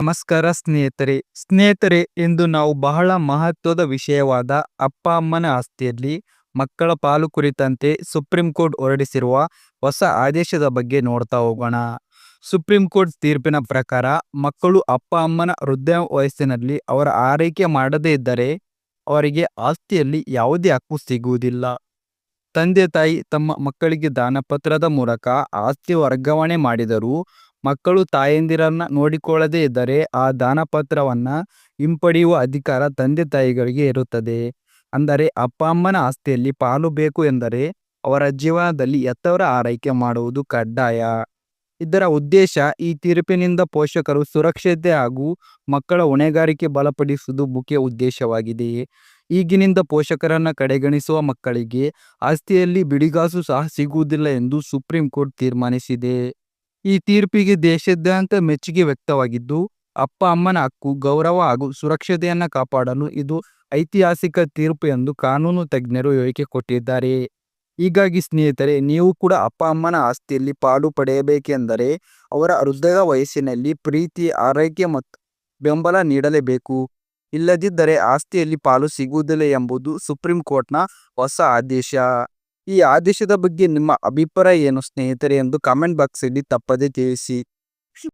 ನಮಸ್ಕಾರ ಸ್ನೇಹಿತರೆ. ಸ್ನೇಹಿತರೆ, ಇಂದು ನಾವು ಬಹಳ ಮಹತ್ವದ ವಿಷಯವಾದ ಅಪ್ಪ ಅಮ್ಮನ ಆಸ್ತಿಯಲ್ಲಿ ಮಕ್ಕಳ ಪಾಲು ಕುರಿತಂತೆ ಸುಪ್ರೀಂ ಕೋರ್ಟ್ ಹೊರಡಿಸಿರುವ ಹೊಸ ಆದೇಶದ ಬಗ್ಗೆ ನೋಡ್ತಾ ಹೋಗೋಣ. ಸುಪ್ರೀಂ ಕೋರ್ಟ್ ತೀರ್ಪಿನ ಪ್ರಕಾರ ಮಕ್ಕಳು ಅಪ್ಪ ಅಮ್ಮನ ವೃದ್ಧ ವಯಸ್ಸಿನಲ್ಲಿ ಅವರ ಆರೈಕೆ ಮಾಡದೇ ಇದ್ದರೆ ಅವರಿಗೆ ಆಸ್ತಿಯಲ್ಲಿ ಯಾವುದೇ ಹಕ್ಕು ಸಿಗುವುದಿಲ್ಲ. ತಂದೆ ತಾಯಿ ತಮ್ಮ ಮಕ್ಕಳಿಗೆ ದಾನಪತ್ರದ ಮೂಲಕ ಆಸ್ತಿ ವರ್ಗಾವಣೆ ಮಾಡಿದರೂ ಮಕ್ಕಳು ತಾಯಂದಿರನ್ನ ನೋಡಿಕೊಳ್ಳದೇ ಇದ್ದರೆ ಆ ದಾನಪತ್ರವನ್ನ ಹಿಂಪಡೆಯುವ ಅಧಿಕಾರ ತಂದೆ ತಾಯಿಗಳಿಗೆ ಇರುತ್ತದೆ. ಅಂದರೆ ಅಪ್ಪ ಅಮ್ಮನ ಆಸ್ತಿಯಲ್ಲಿ ಪಾಲು ಬೇಕು ಎಂದರೆ ಅವರ ಜೀವನದಲ್ಲಿ ಎತ್ತವರ ಆರೈಕೆ ಮಾಡುವುದು ಕಡ್ಡಾಯ. ಇದರ ಉದ್ದೇಶ ಈ ತೀರ್ಪಿನಿಂದ ಪೋಷಕರು ಸುರಕ್ಷತೆ ಹಾಗೂ ಮಕ್ಕಳ ಹೊಣೆಗಾರಿಕೆ ಬಲಪಡಿಸುವುದು ಮುಖ್ಯ ಉದ್ದೇಶವಾಗಿದೆ. ಈಗಿನಿಂದ ಪೋಷಕರನ್ನ ಕಡೆಗಣಿಸುವ ಮಕ್ಕಳಿಗೆ ಆಸ್ತಿಯಲ್ಲಿ ಬಿಡಿಗಾಸು ಸಹ ಸಿಗುವುದಿಲ್ಲ ಎಂದು ಸುಪ್ರೀಂ ಕೋರ್ಟ್ ತೀರ್ಮಾನಿಸಿದೆ. ಈ ತೀರ್ಪಿಗೆ ದೇಶಾದ್ಯಂತ ಮೆಚ್ಚುಗೆ ವ್ಯಕ್ತವಾಗಿದ್ದು, ಅಪ್ಪ ಅಮ್ಮನ ಹಕ್ಕು, ಗೌರವ ಹಾಗೂ ಸುರಕ್ಷತೆಯನ್ನು ಕಾಪಾಡಲು ಇದು ಐತಿಹಾಸಿಕ ತೀರ್ಪು ಎಂದು ಕಾನೂನು ತಜ್ಞರು ಹೇಳಿಕೆ ಕೊಟ್ಟಿದ್ದಾರೆ. ಹೀಗಾಗಿ ಸ್ನೇಹಿತರೆ, ನೀವು ಕೂಡ ಅಪ್ಪ ಅಮ್ಮನ ಆಸ್ತಿಯಲ್ಲಿ ಪಾಲು ಪಡೆಯಬೇಕೆಂದರೆ ಅವರ ಹೃದಯ ವಯಸ್ಸಿನಲ್ಲಿ ಪ್ರೀತಿ, ಆರೈಕೆ ಮತ್ತು ಬೆಂಬಲ ನೀಡಲೇಬೇಕು. ಇಲ್ಲದಿದ್ದರೆ ಆಸ್ತಿಯಲ್ಲಿ ಪಾಲು ಸಿಗುವುದಿಲ್ಲ ಎಂಬುದು ಸುಪ್ರೀಂ ಕೋರ್ಟ್ನ ಹೊಸ ಆದೇಶ. ಈ ಆದೇಶದ ಬಗ್ಗೆ ನಿಮ್ಮ ಅಭಿಪ್ರಾಯ ಏನು ಸ್ನೇಹಿತರೆ ಎಂದು ಕಾಮೆಂಟ್ ಬಾಕ್ಸಲ್ಲಿ ತಪ್ಪದೇ ತಿಳಿಸಿ.